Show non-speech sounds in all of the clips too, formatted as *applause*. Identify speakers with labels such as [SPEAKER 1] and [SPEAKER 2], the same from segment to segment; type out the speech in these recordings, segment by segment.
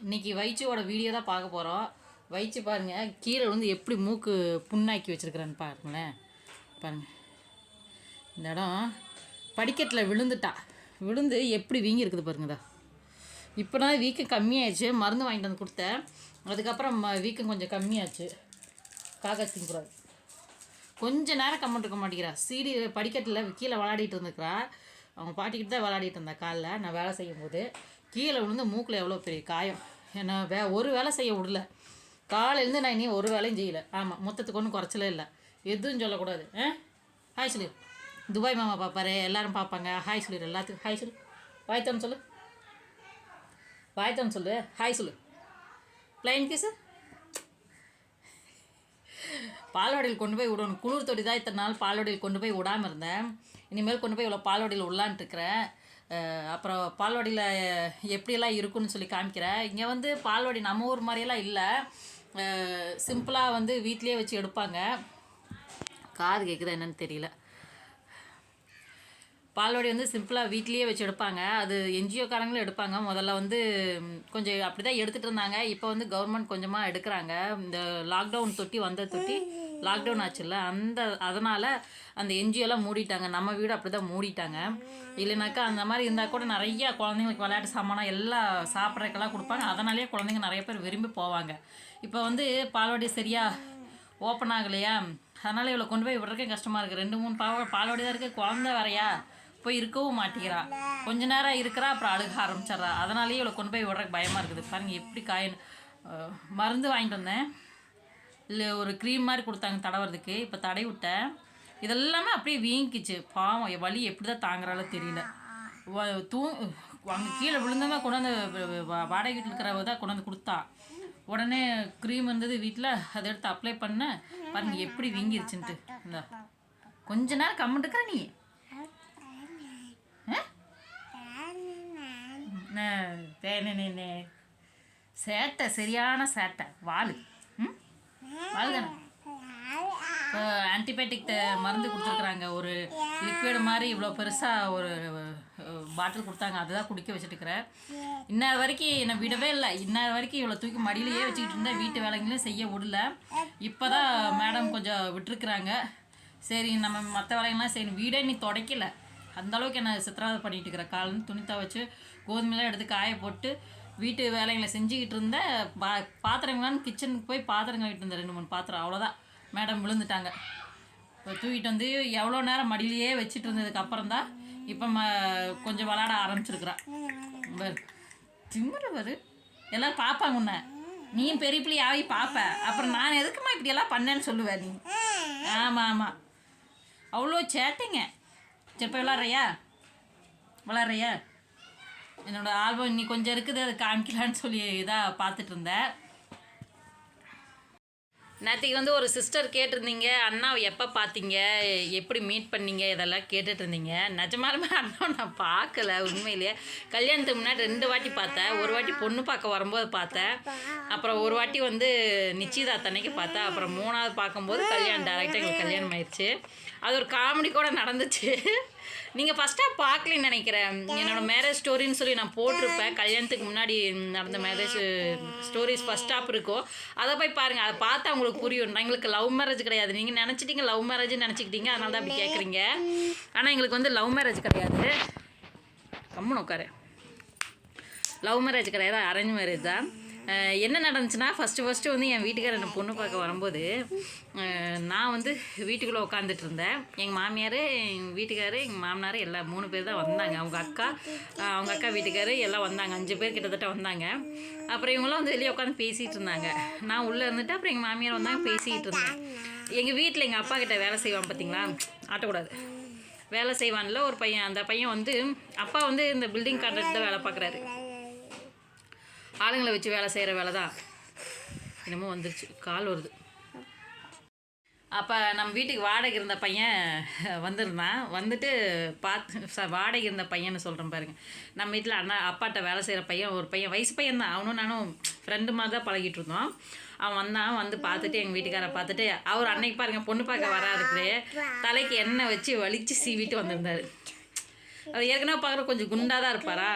[SPEAKER 1] இன்னைக்கு வைச்சியோட வீடியோ தான் பார்க்க போகிறோம் வைச்சு பாருங்க கீழே வந்து எப்படி மூக்கு புண்ணாக்கி வச்சிருக்கிறேன்னு பாருங்களேன். பாருங்கள் இந்த இடம் படிக்கட்டில் விழுந்துட்டா. விழுந்து எப்படி வீங்கி இருக்குது பாருங்கதா இப்போ தான் வீக்கம் கம்மியாயிடுச்சு. மருந்து வாங்கிட்டு வந்து கொடுத்தேன். அதுக்கப்புறம் ம- வீக்கம் கொஞ்சம் கம்மியாச்சு. காக்கா திங்கக்கூடாது கொஞ்ச நேரம் கம்மிட்டு இருக்க மாட்டேங்கிறா. சீடி படிக்கட்டில் கீழே விளையாடிட்டு இருந்துக்கிறா அவங்க பாட்டிக்கிட்டு தான் விளையாடிட்டு இருந்தா காலைல. நான் வேலை செய்யும் போது கீழே விழுந்து மூக்கில் எவ்வளோ பெரிய காயம்? என்னை வே ஒரு வேலை செய்ய விடல. காலையிலேருந்து நான் இனி ஒரு வேலையும் செய்யலை. ஆமாம் மொத்தத்துக்கு ஒன்றும் குறைச்சலே இல்லை. எதுவும் சொல்லக்கூடாது. ஆ? ஹாய் சொல்லு துபாய் மாமா பார்ப்பாரு எல்லாரும் பார்ப்பாங்க ஹாய் சொல்லு எல்லாத்துக்கும். ஹாய் சொல்லு வாய்த்தோன்னு சொல்லு. வாய்த்தோன்னு சொல்லு. ஹாய் சொல்லு. பிளைன் கீஸு பால்வாடியில் கொண்டு போய் விடணும். குளிர் தொடி தான் இத்தனை நாள் பால்வாடியில் கொண்டு போய் விடாமல் இருந்தேன். இனிமேல் கொண்டு போய் இவ்வளோ பால்வாடியில் விடலான்ட்டு இருக்கிறேன். அப்புறம் பால்வாடியில் எப்படியெல்லாம் இருக்குன்னு சொல்லி காமிக்கிறேன் இங்கே வந்து பால்வாடி நம்ம ஊர் மாதிரியெல்லாம் இல்லை. சிம்பிளாக வந்து வீட்லேயே வச்சு எடுப்பாங்க. காது கேட்குதா என்னன்னு தெரியல. பால்வாடி வந்து சிம்பிளாக வீட்லேயே வச்சு எடுப்பாங்க. அது என்ஜிஓக்காரங்களும் எடுப்பாங்க. முதல்ல வந்து கொஞ்சம் அப்படி தான் எடுத்துகிட்டு இருந்தாங்க. இப்போ வந்து கவர்மெண்ட் கொஞ்சமாக எடுக்கிறாங்க. இந்த லாக்டவுன் தொட்டி வந்த தொட்டி. லாக்டவுன் ஆச்சுல்ல அந்த அதனால் அந்த என்ஜிஓலாம் மூடிட்டாங்க. நம்ம வீடு அப்படி தான் மூடிட்டாங்க. இல்லைனாக்கா அந்த மாதிரி இருந்தால் கூட நிறைய குழந்தைங்களுக்கு விளையாட்டு சாமானம் எல்லாம் சாப்பிட்றதுக்கெல்லாம் கொடுப்பாங்க. அதனாலேயே குழந்தைங்க நிறைய பேர் விரும்பி போவாங்க. இப்போ வந்து பால்வாடி சரியாக ஓப்பன் ஆகலையா? அதனால் இவ்வளோ கொண்டு போய் விடுறக்கே கஷ்டமாக இருக்குது ரெண்டு மூணு பாவ பால்வாடி தான் இருக்குது குழந்த வரையா போய் இருக்கவும் மாட்டேங்கிறா. கொஞ்ச நேரம் இருக்கிறா அப்புறம் அழுக ஆரம்பிச்சிட்றா. அதனாலேயே இவ்வளோ கொண்டு போய் விடுறதுக்கு பயமாக இருக்குது. பாருங்கள் எப்படி காயின் மருந்து வாங்கிட்டு வந்தேன். இல்லை ஒரு க்ரீம் மாதிரி கொடுத்தாங்க தடவுறதுக்கு. இப்போ தடை விட்டேன். இதெல்லாமே அப்படியே வீங்கிச்சு. பாவம் வலி எப்படி தான் தாங்குறாலோ தெரியல தூ அங்கே கீழே விழுந்தவங்க கொண்டாந்து வ- வாடகை வீட்டில் இருக்கிறவ தான் கொண்டாந்து கொடுத்தா. உடனே க்ரீம் இருந்தது வீட்டில் அதை எடுத்து அப்ளை பண்ண. பாருங்க எப்படி வீங்கிருச்சுன்ட்டு. இந்த கொஞ்ச நேரம் கம்மிட்டு நீ. சேட்டை சரியான சேட்டை. வாலு. ம் ஆன்டிபயோட்டிக் மருந்து கொடுத்துருக்குறாங்க. ஒரு லிக்விட் மாதிரி இவ்வளோ பெருசாக ஒரு பாட்டில் கொடுத்தாங்க. அதுதான் குடிக்க வச்சுட்டுக்கிறேன் இன்ன வரைக்கும் என்னை விடவே இல்லை. இன்ன வரைக்கும் இவ்வளோ தூக்கி மடியிலேயே வச்சுக்கிட்டு இருந்தேன். வீட்டு வேலைங்களையும் செய்ய விடல. இப்போ தான் மேடம் கொஞ்சம் விட்டுருக்குறாங்க. சரி நம்ம மற்ற வேலைங்கெல்லாம் சரி வீடே நீ துடைக்கல. அந்த அளவுக்கு சித்திராவது சித்திராவதை பண்ணிட்டு இருக்கிற. காலன்னு துணி துவைச்சு கோதுமையெல்லாம் எடுத்து காய போட்டு வீட்டு வேலைகளை செஞ்சுக்கிட்டு இருந்தேன் பா பாத்திரங்களான்னு கிச்சனுக்கு போய் பாத்திரம் கழுவிட்டு இருந்தேன் ரெண்டு மூணு பாத்திரம். அவ்வளோதான் மேடம் விழுந்துட்டாங்க. இப்போ தூக்கிட்டு வந்து எவ்வளோ நேரம் மடியிலேயே வச்சுட்டு இருந்ததுக்கு அப்புறம் தான் இப்போ ம கொஞ்சம் விளாட ஆரம்பிச்சிருக்கிறான் பாரு திமிரு எல்லோரும் பார்ப்பாங்க உன்னை. நீயும் பெரிய பிள்ளை ஆகி பார்ப்ப அப்புறம் நான் எதுக்குமா இப்படி எல்லாம் பண்ணேன்னு சொல்லுவேன் நீ? ஆமாம் ஆமாம் அவ்வளோ சேட்டைங்க. சரி போய் விளாட்றியா விளாட்றியா என்னோட ஆல்பம் இன்னி கொஞ்சம் இருக்குது அது காமிக்கலான்னு சொல்லி இதாக பார்த்துட்டு இருந்தேன் நேற்றுக்கு வந்து ஒரு சிஸ்டர் கேட்டிருந்தீங்க அண்ணா எப்போ பார்த்தீங்க எப்படி மீட் பண்ணீங்க இதெல்லாம் கேட்டுட்டு இருந்தீங்க நிஜமாலுமே அண்ணா நான் பார்க்கல உண்மையிலேயே. கல்யாணத்துக்கு முன்னாடி ரெண்டு வாட்டி பார்த்தேன். ஒரு வாட்டி பொண்ணு பார்க்க வரும்போது பார்த்தேன். அப்புறம் ஒரு வாட்டி வந்து நிச்சயதார்த்த அன்னைக்கு பார்த்தேன். அப்புறம் மூணாவது பார்க்கும்போது கல்யாணம் டேரெக்டாக எங்களுக்கு கல்யாணம் ஆயிடுச்சு அது ஒரு காமெடி கூட நடந்துச்சு. நீங்கள் ஃபஸ்ட்டாக பார்க்கலன்னு நினைக்கிறேன். என்னோட மேரேஜ் ஸ்டோரின்னு சொல்லி நான் போட்டிருப்பேன். கல்யாணத்துக்கு முன்னாடி நடந்த மேரேஜ் ஸ்டோரிஸ் ஃபஸ்ட் ஸ்டாப் இருக்கும். அதை போய் பாருங்கள் அதை பார்த்தா உங்களுக்கு புரியும். எங்களுக்கு லவ் மேரேஜ் கிடையாது. நீங்கள் நினச்சிட்டீங்க லவ் மேரேஜ்னு நினச்சிக்கிட்டீங்க. அதனால தான் அப்படி கேட்குறீங்க ஆனால் எங்களுக்கு வந்து லவ் மேரேஜ் கிடையாது. கம்முன்னு உட்காரு. லவ் மேரேஜ் கிடையாது. அரேஞ்ச் மேரேஜ் தான். என்ன நடந்துச்சுன்னா ஃபஸ்ட்டு ஃபஸ்ட்டு வந்து என் வீட்டுக்காரர் என்னை பொண்ணு பார்க்க வரும்போது நான் வந்து வீட்டுக்குள்ளே உட்காந்துட்டு இருந்தேன். எங்கள் மாமியார் எங்கள் வீட்டுக்காரு எங்கள் மாமனார் எல்லாம் மூணு பேர் தான் வந்தாங்க. அவங்க அக்கா அவங்க அக்கா வீட்டுக்காரு எல்லாம் வந்தாங்க. அஞ்சு பேர் கிட்டத்தட்ட வந்தாங்க. அப்புறம் இவங்களாம் வந்து வெளியே உட்காந்து பேசிகிட்டு இருந்தாங்க. நான் உள்ளே இருந்துட்டு அப்புறம் எங்கள் மாமியார் வந்தாங்க பேசிக்கிட்டு இருந்தேன் எங்கள் வீட்டில் எங்கள் அப்பா கிட்ட வேலை செய்வான் பார்த்தீங்களா ஆட்டக்கூடாது. வேலை செய்வான்ல ஒரு பையன். அந்த பையன் வந்து அப்பா வந்து இந்த பில்டிங் கான்ட்ராக்ட் தான் வேலை பார்க்குறாரு. ஆளுங்களை வச்சு வேலை செய்கிற வேலை தான் என்னமோ வந்துருச்சு. கால் வருது. அப்போ நம்ம வீட்டுக்கு வாடகை இருந்த பையன் வந்திருந்தான். வந்துட்டு பார்த்து வாடகை இருந்த பையன்னு சொல்கிறேன் பாருங்க. நம்ம வீட்டில் அண்ணா அப்பாட்ட வேலை செய்கிற பையன் ஒரு பையன் வயசு பையன் தான். அவனும் நானும் ஃப்ரெண்டு மாதிரி தான் பழகிட்டு இருந்தோம். அவன் வந்தான். வந்து பார்த்துட்டு எங்கள் வீட்டுக்காரை பார்த்துட்டு அவர் அன்னைக்கு பாருங்க பொண்ணு பார்க்க வராதுக்கு தலைக்கு எண்ணெய் வச்சு வலிச்சு சீவிட்டு வந்திருந்தாரு. அது ஏற்கனவே பார்க்குற கொஞ்சம் குண்டாக தான் இருப்பாரா?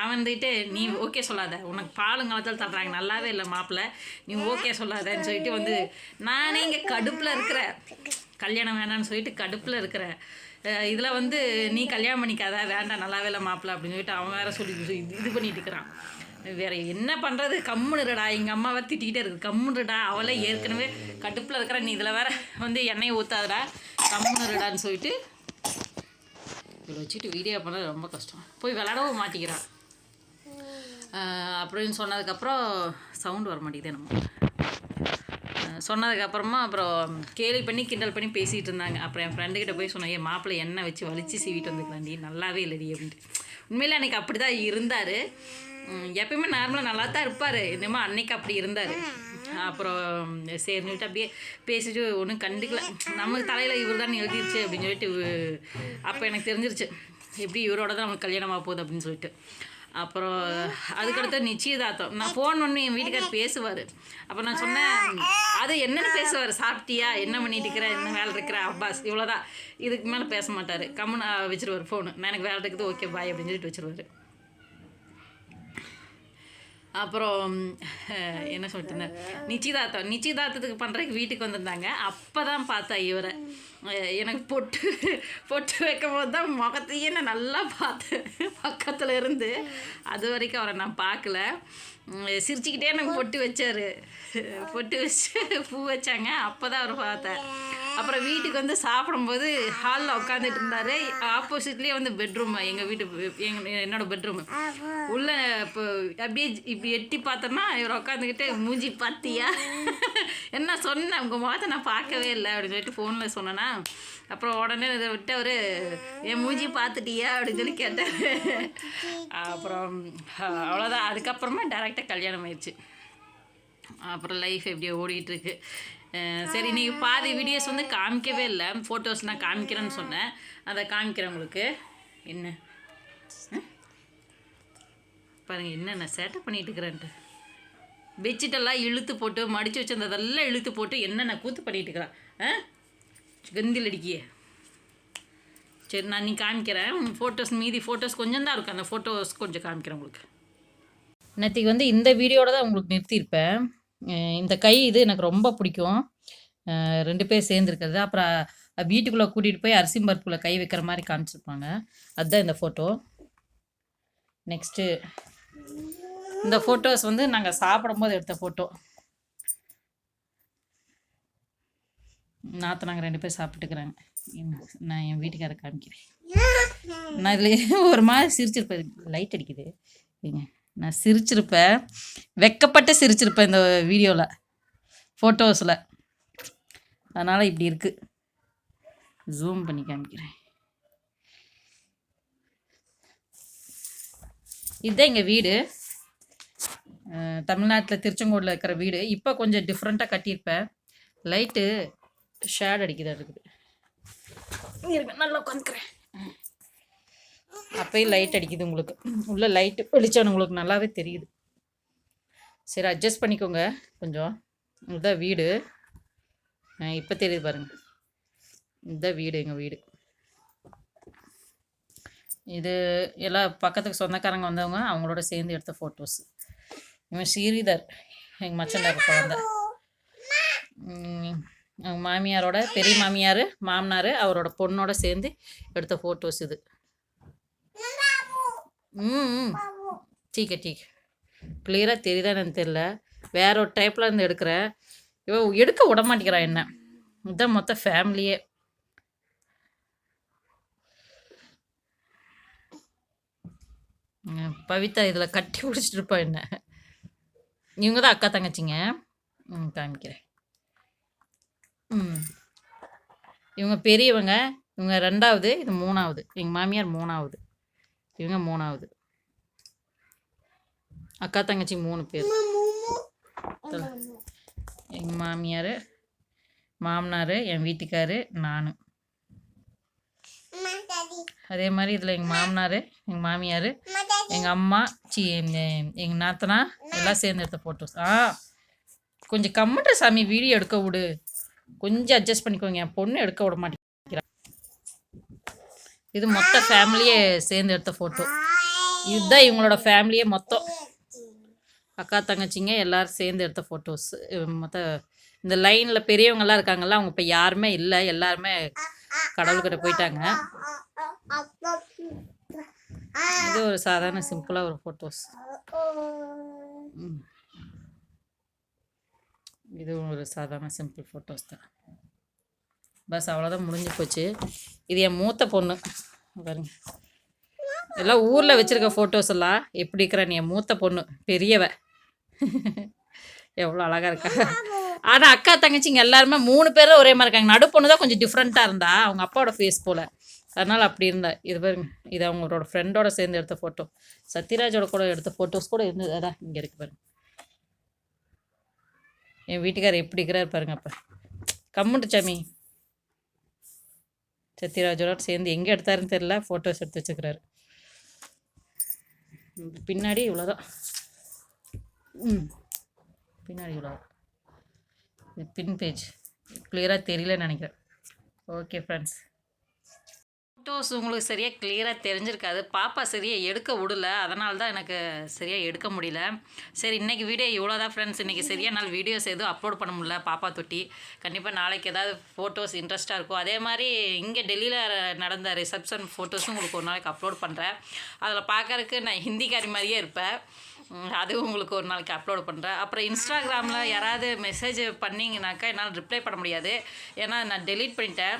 [SPEAKER 1] அவன் வந்துட்டு நீ ஓகே சொல்லாத. உனக்கு பாலுங்காலத்தில் தள்ளுறாங்க நல்லாவே இல்லை மாப்பிள்ளை நீ ஓகே சொல்லாதன்னு சொல்லிட்டு வந்து நானே இங்கே கடுப்பில் இருக்கிறேன். கல்யாணம் வேணான்னு சொல்லிட்டு கடுப்பில் இருக்கிறேன். இதில் வந்து நீ கல்யாணம் பண்ணிக்காத. வேண்டாம். நல்லாவே இல்லை மாப்பிள்ளை அப்படின்னு சொல்லிட்டு அவன் வேற சொல்லி இது பண்ணிட்டு இருக்கிறான். வேற என்ன பண்ணுறது கம்முனுடா எங்கள் அம்மாவை திட்டிக்கிட்டே இருக்குது கம்முனுடா அவளே ஏற்கனவே கடுப்பில் இருக்கிற நீ இதில் வேற வந்து எண்ணெயை ஊற்றாதடா கம்முனுடான்னு சொல்லிட்டு இவ்வளோ வச்சுட்டு வீடியோ பண்ணது ரொம்ப கஷ்டம். போய் விளாடவும் மாட்டிக்கிறான். அப்படின்னு சொன்னதுக்கப்புறம் சவுண்ட் வர மாட்டேங்குது நம்ம சொன்னதுக்கப்புறமா அப்புறம் கேலி பண்ணி கிண்டல் பண்ணி பேசிகிட்டு இருந்தாங்க. அப்புறம் என் ஃப்ரெண்டுக்கிட்ட போய் சொன்னேன் ஏன் மாப்பிள்ளை எண்ணெய் வச்சு வலிச்சு சீவிட்டு வந்துக்கலாண்டி நல்லாவே இல்லைடி அப்படின்ட்டு. உண்மையில் அன்றைக்கி அப்படி தான் இருந்தார் எப்பயுமே நார்மலாக நல்லா தான் இருப்பார். என்னமோ அன்னைக்கு அப்படி இருந்தார். அப்புறம் சரின்னு சொல்லிட்டு அப்படியே பேசிட்டு ஒன்றும் கண்டுக்கல. நமக்கு தலையில் இவர் தான் எழுதிருச்சு அப்படின்னு சொல்லிட்டு அப்போ எனக்கு தெரிஞ்சிருச்சு. எப்படி இவரோட தான் நமக்கு கல்யாணம் போகுது அப்படின்னு சொல்லிட்டு. அப்புறம் அதுக்கடுத்து நிச்சயதார்த்தம். நான் ஃபோன் பண்ணி என் வீட்டுக்காரர் பேசுவார். அப்போ நான் சொன்னேன் அது என்னென்னு பேசுவார். சாப்பிட்டியா? என்ன பண்ணிட்டு இருக்கிற? என்ன வேலை இருக்கிற? அப்பாஸ் இவ்வளோதான் இதுக்கு மேலே பேச மாட்டார். கம்முன்னு வச்சிருவார் ஃபோனு நான் எனக்கு வேலை இருக்குது ஓகே பாய் அப்படின்னு சொல்லிட்டு வச்சிருவாரு. அப்புறம் *laughs* என்ன சொல்லிட்டு இருந்தேன்? நிச்சயதார்த்தம் நிச்சயதார்த்தத்துக்கு பண்ணுறதுக்கு வீட்டுக்கு வந்திருந்தாங்க. அப்போ தான் பார்த்தா இவரை. எனக்கு பொட்டு பொட்டு வைக்கும் போது தான் முகத்தையே நான் நல்லா பார்த்தேன். பக்கத்தில் இருந்து. அது வரைக்கும் அவரை நான் பார்க்கல. சிரிச்சுக்கிட்டே எனக்கு பொட்டு வச்சார். பொட்டு வச்சு பூ வச்சாங்க. அப்போ தான் அவரை பார்த்தேன். அப்புறம் வீட்டுக்கு வந்து சாப்பிடும்போது ஹாலில் உட்காந்துட்டு இருந்தார். ஆப்போசிட்லேயே வந்து பெட்ரூம் எங்கள் வீட்டு எங்க என்னோட பெட்ரூம் உள்ளே இப்போ அப்படியே இப்படி எட்டி பார்த்தோன்னா இவர் உட்காந்துக்கிட்டு மூஞ்சி பார்த்தியா என்ன சொன்னேன்? உங்கள் முகத்தை நான் பார்க்கவே இல்லை அப்படின்னு சொல்லிட்டு ஃபோனில் சொன்னேன்னா அப்புறம் உடனே இதை விட்டு அவர் என் மூஞ்சி பார்த்துட்டியா? அப்படின்னு சொல்லி கேட்டார் அப்புறம் அவ்வளோதான் அதுக்கப்புறமா டேரெக்டாக கல்யாணம் ஆயிடுச்சு. அப்புறம் லைஃப் எப்படியோ ஓடிக்கிட்டுருக்கு. சரி நீ பாதி வீடியோஸ் வந்து காமிக்கவே இல்லை. ஃபோட்டோஸ் நான் காமிக்கிறேன்னு சொன்னேன். அதை காமிக்கிறேன் உங்களுக்கு. என்ன? பாருங்கள் பாருங்க என்னென்ன சேட்டை பண்ணிட்டு இருக்கிறேன்ட்டு. பெட்ஷீட்டெல்லாம் இழுத்து போட்டு மடித்து வச்சிருந்ததெல்லாம் இழுத்து போட்டு என்னென்ன கூத்து பண்ணிட்டு இருக்கிறான் ஆ? கந்தில் அடிக்கியே. சரி நான் நீ காமிக்கிறேன். ஃபோட்டோஸ் மீதி ஃபோட்டோஸ் கொஞ்சம் தான் இருக்கும். அந்த ஃபோட்டோஸ் கொஞ்சம் காமிக்கிறேன் உங்களுக்கு. நேற்றுக்கு வந்து இந்த வீடியோட தான் உங்களுக்கு நிறுத்தியிருப்பேன். இந்த கை இது எனக்கு ரொம்ப பிடிக்கும். ரெண்டு பேர் சேர்ந்துருக்கிறது. அப்புறம் வீட்டுக்குள்ளே கூட்டிகிட்டு போய் அரிசி பருப்புக்குள்ளே கை வைக்கிற மாதிரி காமிச்சிருப்பாங்க. அதுதான் இந்த ஃபோட்டோ நெக்ஸ்ட்டு இந்த ஃபோட்டோஸ் வந்து நாங்கள் சாப்பிடும்போது எடுத்த ஃபோட்டோ நாற்று நாங்கள் ரெண்டு பேர் சாப்பிட்டுக்கிறாங்க. நான் என் வீட்டுக்காரர் காமிக்கிறேன். நான் இதில் ஒரு மாதிரி சிரிச்சிருப்பேன். லைட் அடிக்குது. ஏங்க நான் சிரிச்சிருப்பேன். வெக்கப்பட்டு சிரிச்சிருப்பேன் இந்த வீடியோவில் ஃபோட்டோஸில் அதனால் இப்படி இருக்குது ஜூம் பண்ணி காமிக்கிறேன். இதுதான் எங்கள் வீடு. தமிழ்நாட்டில் திருச்செங்கோடில் இருக்கிற வீடு. இப்போ கொஞ்சம் டிஃப்ரெண்ட்டாக கட்டியிருப்பேன். லைட்டு ஷேட் அடிக்குதா இருக்குது நல்லா உட்காந்துக்கிறேன். அப்பயும் லைட் அடிக்குது உங்களுக்கு. உள்ள லைட்டு வெளிச்சம் உங்களுக்கு நல்லாவே தெரியுது. சரி அட்ஜஸ்ட் பண்ணிக்கோங்க. கொஞ்சம். இதுதான் வீடு. இப்போ தெரியுது பாருங்க. இதுதான் வீடு எங்கள் வீடு. இது எல்லாம் பக்கத்துக்கு சொந்தக்காரங்க வந்தவங்க அவங்களோட சேர்ந்து எடுத்த ஃபோட்டோஸ் இவன் ஸ்ரீதர் எங்கள் மச்சண்டார் குழந்த. அவங்க மாமியாரோட பெரிய மாமியார் மாமனார் அவரோட பொண்ணோட சேர்ந்து எடுத்த ஃபோட்டோஸ் இது. ம் டீக்க டீக் கிளியராக தெரியுதா என்னன்னு தெரில வேற ஒரு டைப்பில் இருந்து எடுக்கிறேன். இவன் எடுக்க விட மாட்டேங்கிறான் என்ன. இதுதான் மொத்த ஃபேமிலியே பவித்தா பவிதா இதில் கட்டி பிடிச்சிட்டு இருப்பா என்ன. இவங்க தான் அக்கா தங்கச்சிங்க. ம் காமிக்கிறேன். ம். இவங்க பெரியவங்க. இவங்க ரெண்டாவது இது மூணாவது. எங்கள் மாமியார் மூணாவது. இவங்க மூணாவது. அக்கா தங்கச்சி மூணு பேர். எங்கள் மாமியார் மாமனார் என் வீட்டுக்காரு நான். அதே மாதிரி இதில் எங்கள் மாமனார் எங்கள் மாமியார் எங்கள் அம்மா சி எங்கள் நாத்தனா எல்லாம் சேர்ந்து எடுத்த ஃபோட்டோஸ் ஆ கொஞ்சம் கம்முன்ற சாமி வீடியோ எடுக்க விடு. கொஞ்சம் அட்ஜஸ்ட் பண்ணிக்கோங்க. என் பொண்ணு எடுக்க விட மாட்டேங்கிறா. இது மொத்த ஃபேமிலியே சேர்ந்து எடுத்த ஃபோட்டோ இதுதான் இவங்களோட ஃபேமிலியே மொத்தம். அக்கா தங்கச்சிங்க எல்லாரும் சேர்ந்து எடுத்த ஃபோட்டோஸ் மொத்த இந்த லைனில் பெரியவங்கெல்லாம் இருக்காங்கல்ல அவங்க இப்போ யாருமே இல்லை. எல்லாருமே கடவுள்கிட்ட போயிட்டாங்க. இது ஒரு சாதாரண சிம்பிளாக ஒரு ஃபோட்டோஸ் இது ஒரு சாதாரண சிம்பிள் ஃபோட்டோஸ் தான். பஸ் அவ்வளோதான் முடிஞ்சு போச்சு. இது என் மூத்த பொண்ணு. பாருங்க. எல்லாம் ஊரில் வச்சுருக்க ஃபோட்டோஸ் எல்லாம் எப்படி இருக்கிற நீ? என் மூத்த பொண்ணு. பெரியவ. எவ்வளோ அழகாக இருக்கா. ஆனால் அக்கா தங்கச்சிங்க எல்லாருமே மூணு பேரும் ஒரே மாதிரி இருக்காங்க. நடு பொண்ணு தான் கொஞ்சம் டிஃப்ரெண்ட்டாக இருந்தா. அவங்க அப்பாவோட ஃபேஸ் போல். அதனால் அப்படி இருந்தா இது பாருங்க இது அவங்களோட ஃப்ரெண்டோட சேர்ந்து எடுத்த ஃபோட்டோ சத்யராஜோட கூட எடுத்த ஃபோட்டோஸ் கூட இருந்தது. அதான் இங்கே இருக்கு பாருங்க. என் வீட்டுக்காரர் எப்படி இருக்கிறார் பாருங்க அப்போ. கம்முண்டு சாமி. சத்யராஜோட சேர்ந்து எங்கே எடுத்தாருன்னு தெரியல ஃபோட்டோஸ் எடுத்து வச்சுக்கிறாரு பின்னாடி இவ்வளோதான் ம். பின்னாடி இவ்வளோதான் இது பின் பேஜ் கிளியராக தெரியலன்னு நினைக்கிறேன். ஓகே ஃப்ரெண்ட்ஸ் ஃபோட்டோஸ் உங்களுக்கு சரியாக கிளியராக தெரிஞ்சிருக்காது. பாப்பா சரியாக எடுக்க விடல. அதனால தான் எனக்கு சரியாக எடுக்க முடியல. சரி இன்றைக்கி வீடியோ இவ்வளோ தான் ஃப்ரெண்ட்ஸ் இன்றைக்கி சரியாக நாள் வீடியோஸ் எதுவும் அப்லோட் பண்ண முடியல பாப்பா தொட்டி. கண்டிப்பாக நாளைக்கு ஏதாவது ஃபோட்டோஸ் இன்ட்ரெஸ்ட்டாக இருக்கும். அதே மாதிரி இங்கே டெல்லியில் நடந்த ரிசப்ஷன் ஃபோட்டோஸும் உங்களுக்கு ஒரு நாளைக்கு அப்லோட் பண்ணுறேன் அதில் பார்க்கறதுக்கு நான் ஹிந்திக்காரி மாதிரியே இருப்பேன். அதுவும் உங்களுக்கு ஒரு நாளைக்கு அப்லோட் பண்ணுறேன் அப்புறம் இன்ஸ்டாகிராமில் யாராவது மெசேஜ் பண்ணிங்கனாக்கா என்னால் ரிப்ளை பண்ண முடியாது. ஏன்னா நான் டெலீட் பண்ணிட்டேன்.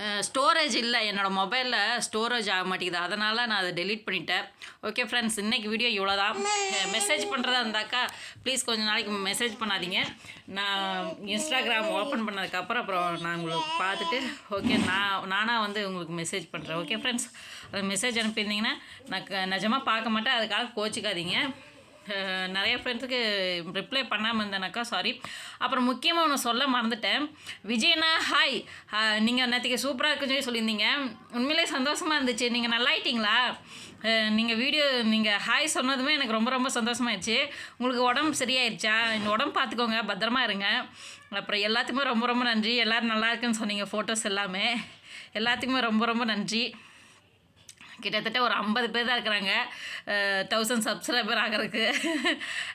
[SPEAKER 1] ஸ்டோரேஜ் இல்லை. என்னோடய மொபைலில் ஸ்டோரேஜ் ஆக மாட்டேங்குது. அதனால் நான் அதை டெலீட் பண்ணிட்டேன். ஓகே ஃப்ரெண்ட்ஸ் இன்றைக்கி வீடியோ இவ்வளோ தான் மெசேஜ் பண்ணுறதா இருந்தாக்கா ப்ளீஸ் கொஞ்சம் நாளைக்கு மெசேஜ் பண்ணாதீங்க. நான் இன்ஸ்டாகிராம் ஓப்பன் பண்ணதுக்கப்புறம் அப்புறம் நான் உங்களுக்கு பார்த்துட்டு ஓகே நான் நானாக வந்து உங்களுக்கு மெசேஜ் பண்ணுறேன் ஓகே ஃப்ரெண்ட்ஸ் அது மெசேஜ் அனுப்பியிருந்தீங்கன்னா நான் க- பார்க்க மாட்டேன். அதுக்காக கோச்சிக்காதீங்க. நிறைய ஃப்ரெண்ட்ஸுக்கு ரிப்ளை பண்ணாமல் இருந்தேனாக்கா சாரி அப்புறம் முக்கியமாக ஒன்று சொல்ல மறந்துட்டேன். விஜயனா ஹாய் நீங்கள் நேற்றுக்கு சூப்பராக இருக்குன்னு சொல்லி சொல்லியிருந்தீங்க. உண்மையிலே சந்தோஷமாக இருந்துச்சு. நீங்கள் நல்லா ஆயிட்டீங்களா? நீங்கள் வீடியோ நீங்கள் ஹாய் சொன்னதுமே எனக்கு ரொம்ப ரொம்ப சந்தோஷமாயிடுச்சு உங்களுக்கு உடம்பு சரியாயிருச்சா? இந்த உடம்பு பார்த்துக்கோங்க பத்திரமா இருங்க. அப்புறம் எல்லாத்துக்குமே ரொம்ப ரொம்ப நன்றி. எல்லோரும் நல்லா இருக்குன்னு சொன்னீங்க ஃபோட்டோஸ் எல்லாமே. எல்லாத்துக்குமே ரொம்ப ரொம்ப நன்றி. கிட்டத்தட்ட ஒரு ஐம்பது பேர் தான் இருக்கிறாங்க. தௌசண்ட் சப்ஸ்கிரைபர் ஆகிறதுக்கு.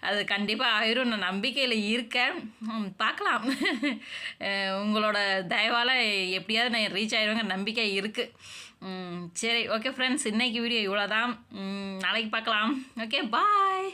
[SPEAKER 1] அது கண்டிப்பாக ஆயிரும். நான் நம்பிக்கையில் இருக்கேன். பார்க்கலாம். உங்களோட தயவால் எப்படியாவது நான் ரீச் ஆயிடுவேங்க நம்பிக்கை இருக்குது சரி ஓகே ஃப்ரெண்ட்ஸ் இன்றைக்கி வீடியோ இவ்வளோ தான் நாளைக்கு பார்க்கலாம். Okay bye